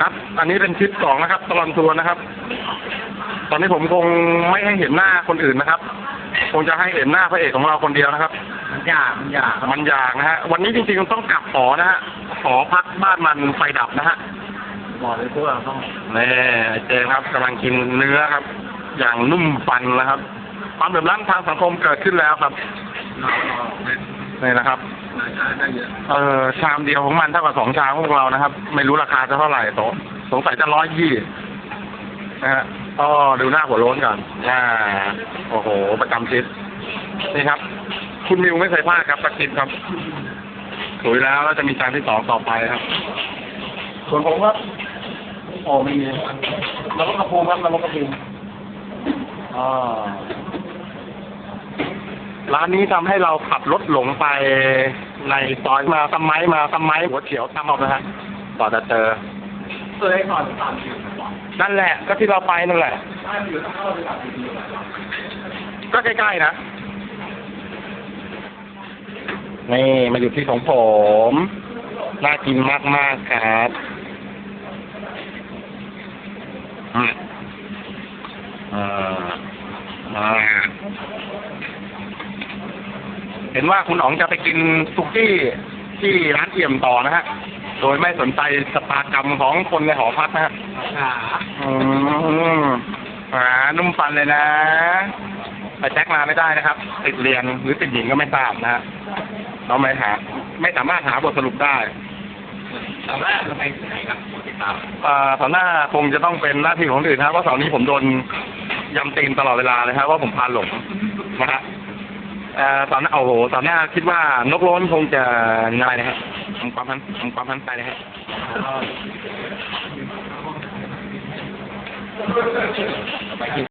ครับ อันนี้เป็นคลิปสองนะครับ ตลอดทัวร์นะครับ ตอนนี้ผมคงไม่ให้เห็นหน้าคนอื่นนะครับ คงจะให้เห็นหน้าพระเอกของเราคนเดียวนะครับ มันยากมันยากมันอยากนะฮะ วันนี้จริงๆต้องกลับหอนะฮะหอพักบ้านมันไฟดับนะฮะบอกเลยพวกเราต้องนี่เจมส์ครับกำลังกินเนื้อครับ อย่างนุ่มฟันนะครับ ความเดือดร้อนทางสังคมเกิดขึ้นแล้วครับ นี่นะครับได้เยอะเออชามเดียวของมันเท่ากับสองชามของพวกเรานะครับ ไม่รู้ราคาจะเท่าไหร่โตะสงสัยจะร้อยยี่นะฮะก็ดูหน้าหัวโล้นก่อนอ่าโอ้โห ประจำชิดนี่ครับ คุณมิวไม่เคยพลาดครับประกินครับสวยแล้วแล้วจะมีจานที่สองต่อไปครับ ส่วนผมครับโอ้มีนรกกระพูครับนรกกระพูอ่า ร้านนี้ทำให้เราขับรถหลงไปในซอยมาสมัยมาสมัยหัวเขียวตามออกนะฮะกว่าจะเจอเคยก่อนสามสิบนั่นแหละ ก็ที่เราไปนั่นแหละได้อยู่ต้องเข้าไปสามสิบก็ใกล้ๆนะ นี่มาอยู่ที่ของผม น่ากินมากๆครับอ่าอ่า ห็นว่าคุณอ๋องจะไปกินซุกี้ที่ร้านเอี่ยมต่อนะฮะ โดยไม่สนใจสตากรรมของคนในหอพักนะฮะขาอืมอ่านุ่มฟันเลยนะไปแจ็คมาไม่ได้นะครับ ติดเรียนหรือติดหญิงก็ไม่ทราบนะฮะเราไม่หา ไม่สามารถหาบทสรุปได้แต่แรกเราไปไหนครับติดตามอ่าเสาร์หน้าคงจะต้องเป็นหน้าที่ของคนอื่นนะครับเพราะเสาร์นี้ผมโดนยำตีนตลอดเวลาเลยครับว่าผมพาหลงนะฮะ เอ่อเสาร์หน้าโอ้โหเสาร์หน้าคิดว่านกร้อนคงจะง่ายนะฮะทำความพันทำความพันไปนะฮะไปกิน